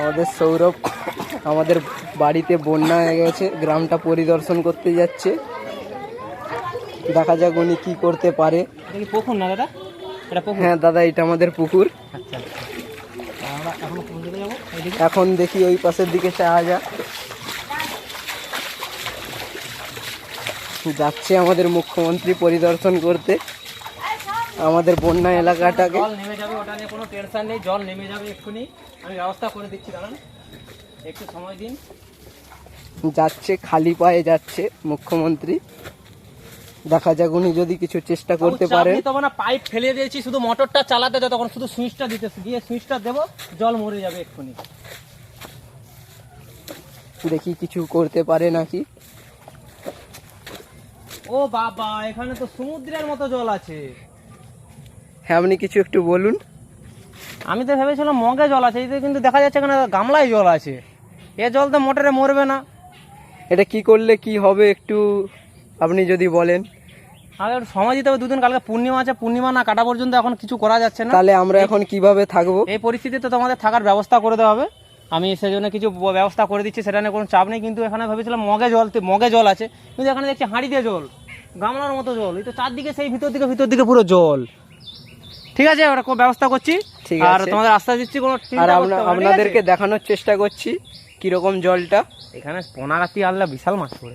আমাদের সৌরভ আমাদের বাড়িতে বন্যা হয়ে গেছে গ্রামটা পরিদর্শন করতে যাচ্ছে। দেখা যাক উনি কি করতে পারে। পুকুর না দাদা? হ্যাঁ দাদা এটা আমাদের পুকুর। আচ্ছা আচ্ছা। এখন দেখি ওই পাশের দিকে চাওয়া যাক। যাচ্ছে আমাদের মুখ্যমন্ত্রী পরিদর্শন করতে। আমাদের বন্যা এলাকাটাকে। জল নেমে যাবে ওটা নিয়ে কোনো টেনশন নেই জল নেমে যাবে এক্ষুনি। আমি ব্যবস্থা করে দিচ্ছি দাঁড়ান। একটু সময় দিন। যাচ্ছে খালি পায়ে যাচ্ছে মুখ্যমন্ত্রী। দেখা যাক উনি যদি কিছু চেষ্টা করতে চাপ পারেন। নিতে না পাইপ ফেলে দিয়েছি শুধু মোটরটা চালাতে যতক্ষণ শুধু সুইচটা দিতে দিয়ে সুইচটা দেবো জল মরে যাবে এক্ষুনি। দেখি কিছু করতে পারে নাকি। ও বাবা এখানে তো সমুদ্রের মতো জল আছে। হ্যাঁ আপনি কিছু একটু বলুন। আমি তো ভেবেছিলাম মগে জল আছে এই তো কিন্তু দেখা যাচ্ছে এখানে গামলায় জল আছে। এ জল তো মোটরে মরবে না। এটা কি করলে কি হবে একটু আপনি যদি বলেন। একটু সময় দিতে হবে দুদিন কালকে পূর্ণিমা আছে পূর্ণিমা না কাটা পর্যন্ত এখন কিছু করা যাচ্ছে না। তাহলে আমরা এখন কীভাবে থাকব? এই পরিস্থিতিতে তোমাদের থাকার ব্যবস্থা করে দেওয়া হবে। আমি সেজন্য কিছু ব্যবস্থা করে দিচ্ছি সেটা নিয়ে কোনো চাপ নেই কিন্তু এখানে ভেবেছিলাম মগে জল মগে জল আছে। কিন্তু এখানে দেখছি হাঁড়ি দিয়ে জল গামলার মতো জল এই তো চারদিকে সেই ভিতর দিকে ভিতর দিকে পুরো জল। ঠিক আছে ওরা কোনো ব্যবস্থা করছি। ঠিক আর তোমাদের আস্থা দিচ্ছি কোনো আর? আপনাদেরকে দেখানোর চেষ্টা করছি কীরকম জলটা। এখানে পোনাগাতি আল্লাহ বিশাল মাছ পড়ে।